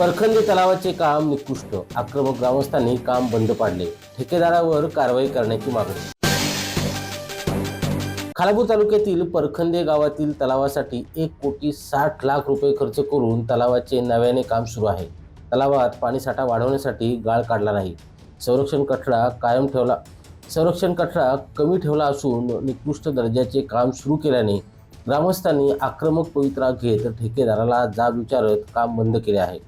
परखंदे तलावाचे काम निकृष्ट. आक्रमक ग्रामस्थांनी काम बंद पाडले. ठेकेदारावर कारवाई करण्याची मागणी. खालापूर तालुक्यातील परखंदे गावातील तलावासाठी एक कोटी साठ लाख रुपये खर्च करून तलावाचे नव्याने काम सुरू आहे. तलावात पाणीसाठा वाढवण्यासाठी गाळ काढला नाही. संरक्षण कठडा कायम ठेवला संरक्षण कठडा कमी ठेवला असून निकृष्ट दर्जाचे काम सुरू केल्याने ग्रामस्थांनी आक्रमक पवित्रा घेत ठेकेदाराला जाब विचारत काम बंद केले आहे.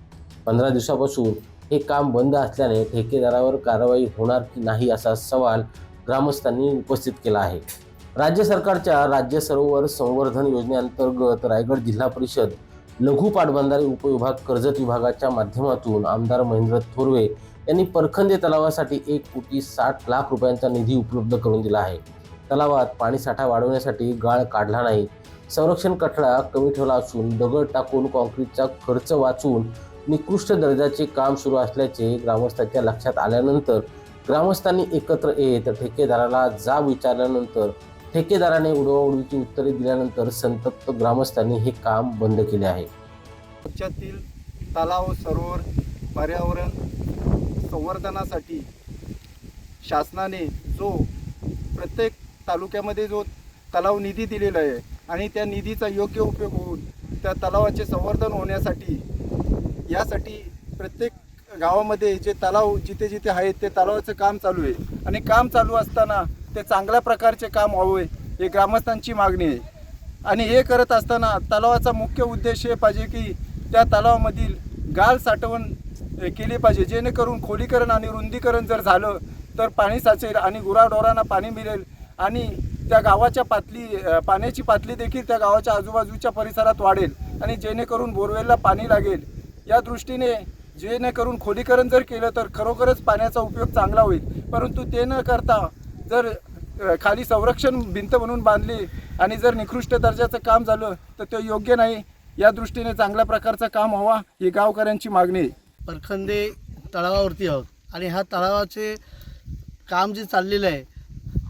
पंधरा दिवसापासून हे काम बंद असल्याने ठेकेदारावर कारवाई होणार की नाही असा सवाल ग्रामस्थांनी उपस्थित केला आहे. राज्य सरकारच्या राज्य सरोवर संवर्धन योजनेअंतर्गत रायगड जिल्हा परिषद लघु पाटबंधारे उपविभाग कर्जत विभागाच्या माध्यमातून आमदार महेंद्र थोरवे यांनी परखंदे तलावासाठी एक कोटी साठ लाख रुपयांचा निधी उपलब्ध करून दिला आहे. तलावात पाणीसाठा वाढवण्यासाठी गाळ काढला नाही. संरक्षण कठडा कमी ठेवला असून दगड टाकून कॉन्क्रीटचा खर्च वाचून निकृष्ट दर्जाचे काम सुरू असल्याचे ग्रामस्थांच्या लक्षात आल्यानंतर ग्रामस्थांनी एकत्र येत ठेकेदाराला जाब विचारल्यानंतर ठेकेदाराने उडवाउडवीची उत्तरे दिल्यानंतर संतप्त ग्रामस्थांनी हे काम बंद केले आहे. राज्यातील तलाव सरोवर पर्यावरण संवर्धनासाठी शासनाने जो प्रत्येक तालुक्यामध्ये जो तलाव निधी दिलेला आहे आणि त्या निधीचा योग्य उपयोग होऊन त्या तलावाचे संवर्धन होण्यासाठी यासाठी प्रत्येक गावामध्ये जे तलाव जिथे जिथे आहेत ते तलावाचं काम चालू आहे. आणि काम चालू असताना ते चांगल्या प्रकारचे काम व्हावे हे ग्रामस्थांची मागणी आहे. आणि हे करत असताना तलावाचा मुख्य उद्देश हे पाहिजे की त्या तलावामधील गाळ साठवण केली पाहिजे जेणेकरून खोलीकरण आणि रुंदीकरण जर झालं तर पाणी साचेल आणि गुराढोरांना पाणी मिळेल. आणि त्या गावाच्या पातळी पाण्याची पातळी देखील त्या गावाच्या आजूबाजूच्या परिसरात वाढेल. आणि जेणेकरून बोरवेलला पाणी लागेल. या दृष्टीने जेणेकरून खोलीकरण जर केलं तर खरोखरच पाण्याचा उपयोग चांगला होईल. परंतु ते न करता जर खाली संरक्षण भिंत म्हणून बांधली आणि जर निकृष्ट दर्जाचं काम झालं तर ते योग्य नाही. या दृष्टीने चांगल्या प्रकारचं काम व्हावा ही गावकऱ्यांची मागणी आहे. परखंदे तळावावरती आहोत आणि ह्या तळावाचे काम जे चाललेलं आहे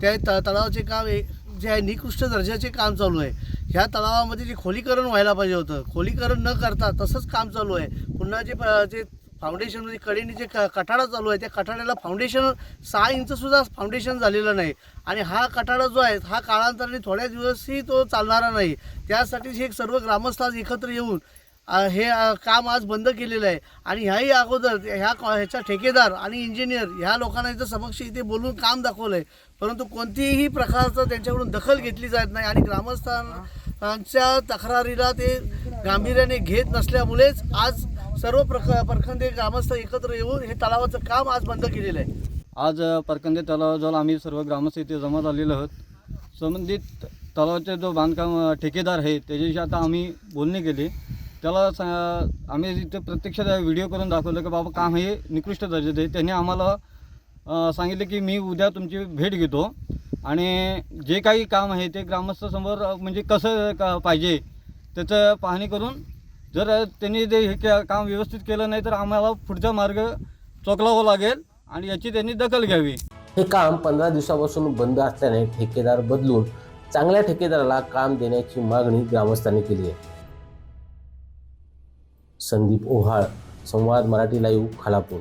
त्या त काम हे जे आहे निकृष्ट दर्जाचे काम चालू आहे. ह्या तलावामध्ये जे खोलीकरण व्हायला पाहिजे होतं खोलीकरण न करता तसंच काम चालू आहे. पुन्हा जे जे फाउंडेशन म्हणजे कडेने जे क कठाडा चालू आहे त्या कठाड्याला फाउंडेशन सहा इंचसुद्धा फाउंडेशन झालेलं नाही. आणि हा कठाडा जो आहे हा काळांतराने थोड्या दिवसही तो चालणारा नाही. त्यासाठी हे सर्व ग्रामस्थ आज एकत्र येऊन हे काम आज बंद केलेलं आहे. आणि ह्याही अगोदर ह्या ह्याचा ह्याच्या ठेकेदार आणि इंजिनियर ह्या लोकांना इथं समक्ष इथे बोलून काम दाखवलं आहे परंतु कोणतीही प्रकारचं त्यांच्याकडून दखल घेतली जात नाही आणि त्यांच्या तक्रारीला ते गांभीर्याने घेत नसल्यामुळेच आज सर्व प्रख परखंदे ग्रामस्थ एकत्र येऊन हे तलावाचं काम आज बंद केलेलं आहे. आज परखंदे परकंदे तलावाजवळ आम्ही सर्व ग्रामस्थ इथे जमा झालेलो आहोत संबंधित तलावाचे जो बांधकाम ठेकेदार आहे त्याच्याशी आता आम्ही बोलणी केली. त्याला सा आम्ही इथे प्रत्यक्षात व्हिडिओ करून दाखवलं की बाबा काम हे निकृष्ट दर्जाचे आहे. त्यांनी आम्हाला सांगितलं की मी उद्या तुमची भेट घेतो. आणि जे काही काम आहे ते ग्रामस्थासमोर म्हणजे कसं का पाहिजे त्याचं पाहणी करून जर त्यांनी ते हे के- काम व्यवस्थित केलं नाही तर आम्हाला पुढचा मार्ग चोकलावा लागेल आणि याची त्यांनी दखल घ्यावी. हे काम पंधरा दिवसापासून बंद असल्याने ठेकेदार बदलून चांगल्या ठेकेदाराला काम देण्याची मागणी ग्रामस्थांनी केली आहे. संदीप ओहाळ संवाद मराठी लाईव्ह खालापूर.